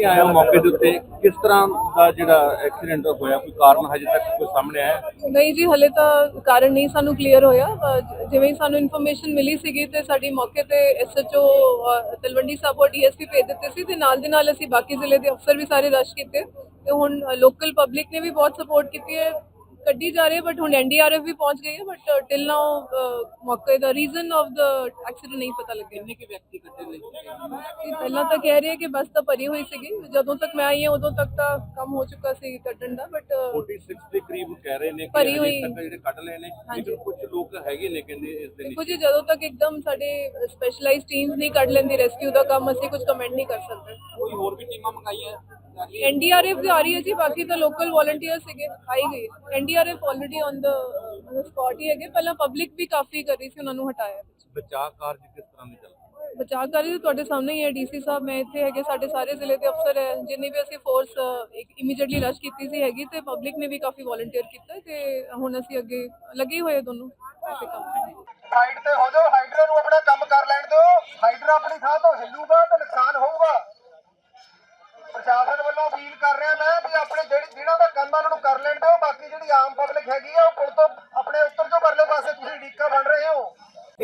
ਤੇ ਆਇਆ ਮੌਕੇ ਦੇ ਉੱਤੇ ਕਿਸ ਤਰ੍ਹਾਂ ਦਾ ਜਿਹੜਾ ਐਕਸੀਡੈਂਟ ਹੋਇਆ? ਕੋਈ ਕਾਰਨ ਹਜੇ ਤੱਕ ਕੋਈ ਸਾਹਮਣੇ ਆਇਆ? ਨਹੀਂ ਜੀ ਹਲੇ ਤਾਂ ਕਾਰਨ ਨਹੀਂ ਸਾਨੂੰ ਕਲੀਅਰ ਹੋਇਆ। ਜਿਵੇਂ ਹੀ ਸਾਨੂੰ ਇਨਫੋਰਮੇਸ਼ਨ ਮਿਲੀ ਸੀਗੀ ਤੇ ਸਾਡੀ ਮੌਕੇ ਤੇ ਐਸਐਚਓ ਤਲਵੰਡੀ ਸਾਹਿਬ ਔਰ ਡੀਐਸਪੀ ਭੇਜ ਦਿੱਤੇ ਸੀ ਤੇ ਨਾਲ ਦੇ ਨਾਲ ਅਸੀਂ ਬਾਕੀ ਜ਼ਿਲ੍ਹੇ ਦੇ ਅਫਸਰ ਵੀ ਸਾਰੇ ਰਸ਼ ਕੀਤੇ। ਤੇ ਹੁਣ ਲੋਕਲ ਪਬਲਿਕ ਨੇ ਵੀ ਬਹੁਤ ਸਪੋਰਟ ਕੀਤੀ ਹੈ। ਕੱਢੀ ਜਾ ਰਹੀ ਹੈ ਬਟ ਹੁਣ ਐਨਡੀਆਰਐਫ ਵੀ ਪਹੁੰਚ ਗਈ ਹੈ ਬਟ ਟਿਲ ਨਾਓ ਮੌਕੇ ਦਾ ਰੀਜ਼ਨ ਆਫ ਦਾ ਐਕਸੀਡੈਂਟ ਨਹੀਂ ਪਤਾ ਲੱਗਿਆ। ਕਿੰਨੇ ਕਿ ਵਿਅਕਤੀ ਕੱਢੇ ਨੇ ਇਹ ਪਹਿਲਾਂ ਤਾਂ ਕਹਿ ਰਹੇ ਕਿ ਬੱਸ ਤਾਂ ਭਰੀ ਹੋਈ ਸੀਗੀ ਜਦੋਂ ਤੱਕ ਮੈਂ ਆਈ ਹਾਂ ਉਦੋਂ ਤੱਕ ਤਾਂ ਕੰਮ ਹੋ ਚੁੱਕਾ ਸੀ ਕੱਢਣ ਦਾ ਬਟ 46 ਦੇ ਕਰੀਬ ਕਹਿ ਰਹੇ ਨੇ ਕਿ ਭਰੀ ਹਜੇ ਹੋਈ। ਤੱਕ ਜਿਹੜੇ ਕੱਢ ਲਏ ਨੇ। ਲੇਕਿਨ ਕੁਝ ਲੋਕ ਹੈਗੇ ਨੇ ਕਹਿੰਦੇ ਇਸ ਦੇ ਦੇਖੋ ਜੀ ਜਦੋਂ ਤੱਕ ਇੱਕਦਮ ਸਾਡੇ ਸਪੈਸ਼ਲਾਈਜ਼ਡ ਟੀਮਸ ਨਹੀਂ ਕੱਢ ਲੈਂਦੀ ਰੈਸਕਿਊ ਦਾ ਕੰਮ ਅਸੀਂ ਕੁਝ ਕਮੈਂਟ ਨਹੀਂ ਕਰ ਸਕਦੇ। ਕੋਈ ਹੋਰ ਵੀ ਟੀਮਾਂ ਮੰਗਾਈਆਂ? ਐਨਡੀਆਰਐਫ ਵੀ ਆ ਰਹੀ ਹੈ ਜੀ ਬਾਕੀ ਤਾਂ ਲੋਕਲ ਵੋਲੰਟੀਅਰ ਸੀਗੇ ਆਈ ਗਈ NDRF already on the spot ਹੀ ਹੈਗੇ। ਪਹਿਲਾਂ ਪਬਲਿਕ ਵੀ ਕਾਫੀ ਕਰ ਰਹੀ ਸੀ ਉਹਨਾਂ ਨੂੰ ਹਟਾਇਆ। ਬਚਾਅ ਕਾਰਜ ਕਿਸ ਤਰ੍ਹਾਂ ਦੇ ਚੱਲ? ਬਚਾਅ ਕਾਰਜ ਤੁਹਾਡੇ ਸਾਹਮਣੇ ਹੀ ਹੈ ਡੀਸੀ ਸਾਹਿਬ। ਮੈਂ ਇੱਥੇ ਹੈਗੇ ਸਾਡੇ ਸਾਰੇ ਜ਼ਿਲ੍ਹੇ ਦੇ ਅਫਸਰ ਹੈ ਜਿੰਨੀ ਵੀ ਅਸੀਂ ਫੋਰਸ ਇੱਕ ਇਮੀਡੀਏਟਲੀ ਰਸ਼ ਕੀਤੀ ਸੀ ਹੈਗੀ ਤੇ ਪਬਲਿਕ ਨੇ ਵੀ ਕਾਫੀ ਵੋਲੰਟੀਅਰ ਕੀਤਾ ਤੇ ਹੁਣ ਅਸੀਂ ਅੱਗੇ ਲੱਗੇ ਹੋਏ ਦੋਨੋਂ। ਐਸੇ ਕੰਮ ਸਾਈਡ ਤੇ ਹੋ ਜਾਓ ਹਾਈਡਰਾ ਨੂੰ ਆਪਣਾ ਕੰਮ ਕਰ ਲੈਣ ਦਿਓ। ਹਾਈਡਰਾ ਆਪਣੀ ਥਾਂ ਤੋਂ ਹਿੱਲੂਗਾ ਤਾਂ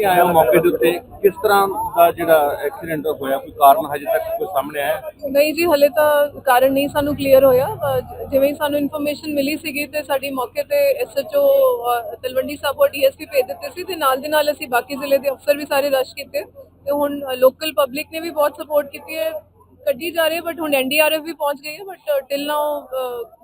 ਤੇ ਆਇਆ ਮੌਕੇ ਦੇ ਉੱਤੇ? ਕਿਸ ਤਰ੍ਹਾਂ ਦਾ ਜਿਹੜਾ ਐਕਸੀਡੈਂਟ ਹੋਇਆ? ਕੋਈ ਕਾਰਨ ਹਜੇ ਤੱਕ ਕੋਈ ਸਾਹਮਣੇ ਆਇਆ? ਹੈ? ਨਹੀਂ ਜੀ, ਹਲੇ ਤਾਂ ਕਾਰਨ ਨਹੀਂ ਸਾਨੂੰ ਕਲੀਅਰ ਹੋਇਆ। ਅਹ ਜਿਵੇਂ ਹੀ ਸਾਨੂੰ ਇਨਫੋਰਮੇਸ਼ਨ ਮਿਲੀ ਸੀਗੀ ਤੇ ਸਾਡੀ ਮੌਕੇ ਤੇ ਐਸਐਚਓ ਤਲਵੰਡੀ ਸਾਹਿਬ ਔਰ ਡੀਐਸਪੀ ਭੇਜ ਦਿੱਤੇ ਸੀ ਤੇ ਨਾਲ ਦੇ ਨਾਲ ਅਸੀਂ ਬਾਕੀ ਜ਼ਿਲ੍ਹੇ ਦੇ ਅਫਸਰ ਵੀ ਸਾਰੇ ਰਸ਼ ਕੀਤੇ। ਤੇ ਹੁਣ ਲੋਕਲ ਪਬਲਿਕ ਨੇ ਵੀ ਬਹੁਤ ਸਪੋਰਟ ਕੀਤੀ ਹੈ। ਕੱਢੀ ਜਾ ਰਹੀ ਹੈ ਬਟ ਹੁਣ ਐਨਡੀਆਰਐਫ ਵੀ ਪਹੁੰਚ ਗਈ ਹੈ ਬਟ ਟਿਲ ਨਾਓ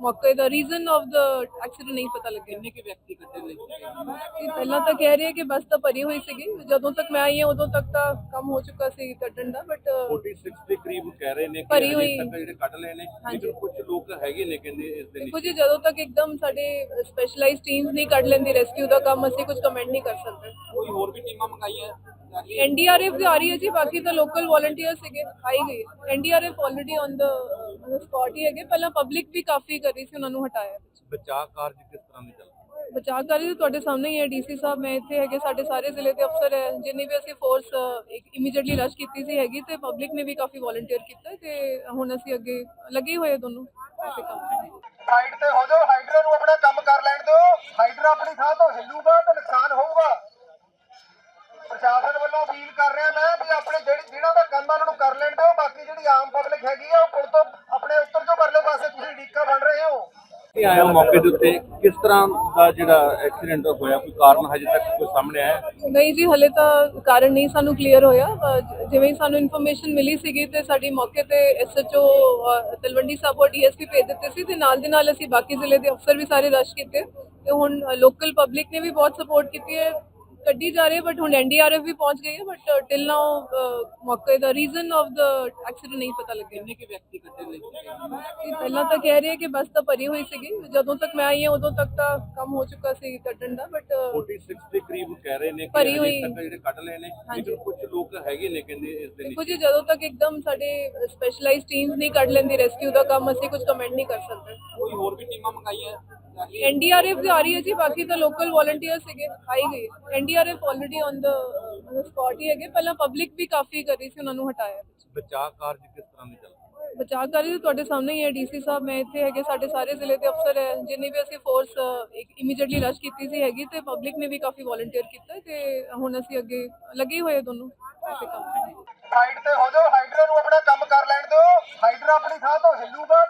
ਮੌਕੇ ਦਾ ਰੀਜ਼ਨ ਆਫ ਦਾ ਐਕਸੀਡੈਂਟ ਨਹੀਂ ਪਤਾ ਲੱਗਿਆ। ਕਿੰਨੇ ਕਿ ਵਿਅਕਤੀ ਕੱਢੇ ਨੇ? ਇਹ ਪਹਿਲਾਂ ਤਾਂ ਕਹਿ ਰਹੇ ਕਿ ਬੱਸ ਤਾਂ ਭਰੀ ਹੋਈ ਸੀਗੀ ਜਦੋਂ ਤੱਕ ਮੈਂ ਆਈ ਹਾਂ ਉਦੋਂ ਤੱਕ ਤਾਂ ਕੰਮ ਹੋ ਚੁੱਕਾ ਸੀ ਕੱਢਣ ਦਾ ਬਟ 46 ਦੇ ਕਰੀਬ ਕਹਿ ਰਹੇ ਨੇ ਕਿ ਭਰੀ ਹਜੇ ਹੋਈ। ਤੱਕ ਜਿਹੜੇ ਕੱਢ ਲਏ ਨੇ ਲੇਕਿਨ ਕੁਝ ਲੋਕ ਹੈਗੇ ਨੇ ਕਹਿੰਦੇ ਇਸ ਦੇ ਦੇਖੋ ਜੀ ਜਦੋਂ ਤੱਕ ਇੱਕਦਮ ਸਾਡੇ ਸਪੈਸ਼ਲਾਈਜ਼ਡ ਟੀਮਸ ਨਹੀਂ ਕੱਢ ਲੈਂਦੀ ਰੈਸਕਿਊ ਦਾ ਕੰਮ ਅਸੀਂ ਕੁਝ ਕਮੈਂਟ ਨਹੀਂ ਕਰ ਸਕਦੇ। ਕੋਈ ਹੋਰ ਵੀ ਟੀਮਾਂ ਮੰਗਾਈਆਂ? ਐਨਡੀਆਰਐਫ ਵੀ ਆ ਰਹੀ ਹੈ ਜੀ ਬਾਕੀ ਤਾਂ ਲੋਕਲ ਵੋਲੰਟੀਅਰ ਸੀਗੇ ਆਈ ਗਈ NDRF already on the spot ਹੀ ਹੈਗੇ ਪਹਿਲਾਂ ਪਬਲਿਕ ਵੀ ਕਾਫੀ ਕਰ ਰਹੀ ਸੀ ਉਹਨਾਂ ਨੂੰ ਹਟਾਇਆ। ਬਚਾਅ ਕਾਰਜ ਕਿਸ ਤਰ੍ਹਾਂ ਦੇ ਚੱਲ? ਬਚਾਅ ਕਾਰਜ ਤੁਹਾਡੇ ਸਾਹਮਣੇ ਹੀ ਹੈ ਡੀਸੀ ਸਾਹਿਬ ਮੈਂ ਇੱਥੇ ਹੈਗੇ ਸਾਡੇ ਸਾਰੇ ਜ਼ਿਲ੍ਹੇ ਦੇ ਅਫਸਰ ਹੈ ਜਿੰਨੀ ਵੀ ਅਸੀਂ ਫੋਰਸ ਇੱਕ ਇਮੀਡੀਏਟਲੀ ਰਸ਼ ਕੀਤੀ ਸੀ ਹੈਗੀ ਤੇ ਪਬਲਿਕ ਨੇ ਵੀ ਕਾਫੀ ਵੋਲੰਟੀਅਰ ਕੀਤਾ ਤੇ ਹੁਣ ਅਸੀਂ ਅੱਗੇ ਲੱਗੇ ਹੋਏ ਦੋਨੋਂ ਐਸੇ ਕੰਮ ਸਾਈਡ ਤੇ ਹੋ ਜਾਓ ਹਾਈਡਰਾ ਨੂੰ ਆਪਣਾ ਕੰਮ ਕਰ ਲੈਣ ਦਿਓ। ਹਾਈਡਰਾ ਆਪਣੀ ਥਾਂ ਤੋਂ ਹਿੱਲੂਗਾ ਤਾਂ ਨੁਕਸਾਨ ਹੋਊਗਾ। ਅਪੀਲ ਕਰ ਰਿਹਾ ਮੈਂ ਵੀ ਆਪਣੇ ਜਿਹੜੀ ਜਿਹਨਾਂ ਦਾ ਕੰਮ ਆ ਉਹਨਾਂ ਨੂੰ ਕਰ ਲੈਣ ਦਿਓ। ਬਾਕੀ ਜਿਹੜੀ ਆਮ ਪਬਲਿਕ ਹੈਗੀ ਆ ਉਹ ਪੁਲ ਤੋਂ ਆਪਣੇ ਉੱਤਰ ਤੋਂ ਪਰਲੇ ਪਾਸੇ ਤੁਸੀਂ ਢੀਕਾ ਬਣ ਰਹੇ ਹੋ। ਤੇ ਆਇਆ ਮੌਕੇ ਦੇ ਉੱਤੇ। ਕਿਸ ਤਰ੍ਹਾਂ ਦਾ ਜਿਹੜਾ ਐਕਸੀਡੈਂਟ ਹੋਇਆ? ਕੋਈ ਕਾਰਨ ਹਜੇ ਤੱਕ ਕੋਈ ਸਾਹਮਣੇ ਆਇਆ? ਨਹੀਂ ਜੀ ਹਲੇ ਤਾਂ ਕਾਰਨ ਨਹੀਂ ਸਾਨੂੰ ਕਲੀਅਰ ਹੋਇਆ। ਜਿਵੇਂ ਹੀ ਸਾਨੂੰ ਇਨਫੋਰਮੇਸ਼ਨ ਮਿਲੀ ਸੀਗੀ ਤੇ ਸਾਡੀ ਮੌਕੇ ਤੇ ਐਸਐਚਓ ਤਲਵੰਡੀ ਸਾਹਿਬ ਔਰ ਡੀਐਸਪੀ ਭੇਜ ਦਿੱਤੇ ਸੀ ਤੇ ਨਾਲ ਦੇ ਨਾਲ ਅਸੀਂ ਬਾਕੀ ਜ਼ਿਲ੍ਹੇ ਦੇ ਅਫਸਰ ਵੀ ਸਾਰੇ ਰਸ਼ ਕੀਤੇ। ਤੇ ਹੁਣ ਲੋਕਲ ਪਬਲਿਕ ਨੇ ਵੀ ਬਹੁਤ ਸਪੋਰਟ ਕੀਤੀ ਹੈ। ਕੱਢੀ ਜਾ ਰਹੀ ਹੈ ਬਟ ਹੁਣ ਐਨਡੀਆਰਐਫ ਵੀ ਪਹੁੰਚ ਗਈ ਹੈ ਬਟ ਟਿਲ ਨਾਓ ਮੌਕੇ ਦਾ ਰੀਜ਼ਨ ਆਫ ਦਾ ਐਕਸੀਡੈਂਟ ਨਹੀਂ ਪਤਾ ਲੱਗਿਆ। ਕਿੰਨੇ ਕਿ ਵਿਅਕਤੀ ਕੱਢੇ ਨੇ ਇਹ ਪਹਿਲਾਂ ਤਾਂ ਕਹਿ ਰਹੇ ਕਿ ਬੱਸ ਤਾਂ ਭਰੀ ਹੋਈ ਸੀਗੀ ਜਦੋਂ ਤੱਕ ਮੈਂ ਆਈ ਹਾਂ ਉਦੋਂ ਤੱਕ ਤਾਂ ਕੰਮ ਹੋ ਚੁੱਕਾ ਸੀ ਕੱਢਣ ਦਾ ਬਟ 46 ਦੇ ਕਰੀਬ ਕਹਿ ਰਹੇ ਨੇ ਕਿ ਜਿਹੜੇ ਕੱਢ ਲਏ ਨੇ ਲੇਕਿਨ ਕੁਝ ਲੋਕ ਹੈਗੇ ਨੇ ਕਹਿੰਦੇ ਇਸ ਦੇ ਦੇਖੋ ਜੀ ਜਦੋਂ ਤੱਕ ਇੱਕਦਮ ਸਾਡੇ ਸਪੈਸ਼ਲਾਈਜ਼ਡ ਟੀਮਸ ਨਹੀਂ ਕੱਢ ਲੈਂਦੀ ਰੈਸਕਿਊ ਦਾ ਕੰਮ ਅਸੀਂ ਕੁਝ ਕਮੈਂਟ ਨਹੀਂ ਕਰ ਸਕਦੇ। ਕੋਈ ਹੋਰ ਵੀ ਟੀਮਾਂ ਮੰਗਾਈਆਂ? ਐਨਡੀਆਰਐਫ ਵੀ ਆ ਰਹੀ ਹੈ ਜੀ ਬਾਕੀ ਤਾਂ ਲੋਕਲ ਵੋਲੰਟੀਅਰ ਸੀਗੇ ਆਈ ਗਈ NDRF already on the spot ਹੀ ਹੈਗੇ। ਪਹਿਲਾਂ ਪਬਲਿਕ ਵੀ ਕਾਫੀ ਕਰ ਸੀ ਉਹਨਾਂ ਨੂੰ ਹਟਾਇਆ ਬਚਾਅ ਕਾਰਜ ਕਿਸ ਤਰ੍ਹਾਂ ਦੇ ਚੱਲ ਰਹੇ? ਬਚਾਅ ਕਾਰਜ ਤੁਹਾਡੇ ਸਾਹਮਣੇ ਹੀ ਹੈ ਡੀਸੀ ਸਾਹਿਬ। ਮੈਂ ਇੱਥੇ ਹੈਗੇ ਸਾਡੇ ਸਾਰੇ ਜ਼ਿਲ੍ਹੇ ਦੇ ਅਫਸਰ ਹੈ ਜਿੰਨੀ ਵੀ ਅਸੀਂ ਫੋਰਸ ਇੱਕ ਇਮੀਡੀਏਟਲੀ ਰਸ਼ ਕੀਤੀ ਸੀ ਹੈਗੀ ਤੇ ਪਬਲਿਕ ਨੇ ਵੀ ਕਾਫੀ ਵੋਲੰਟੀਅਰ ਕੀਤਾ ਤੇ ਹੁਣ ਅਸੀਂ ਅੱਗੇ ਲੱਗੇ ਹੋਏ ਦੋਨੋਂ। ਐਸੇ ਕੰਮ ਤੇ ਹੋ ਜਾਓ ਹਾਈਡਰਾ ਨੂੰ ਆਪਣਾ ਕੰਮ ਕਰ ਲੈਣ ਦਿਓ। ਹਾਈਡਰਾ ਆਪਣੀ ਥਾਂ ਤੋਂ ਹਿੱਲੂਗਾ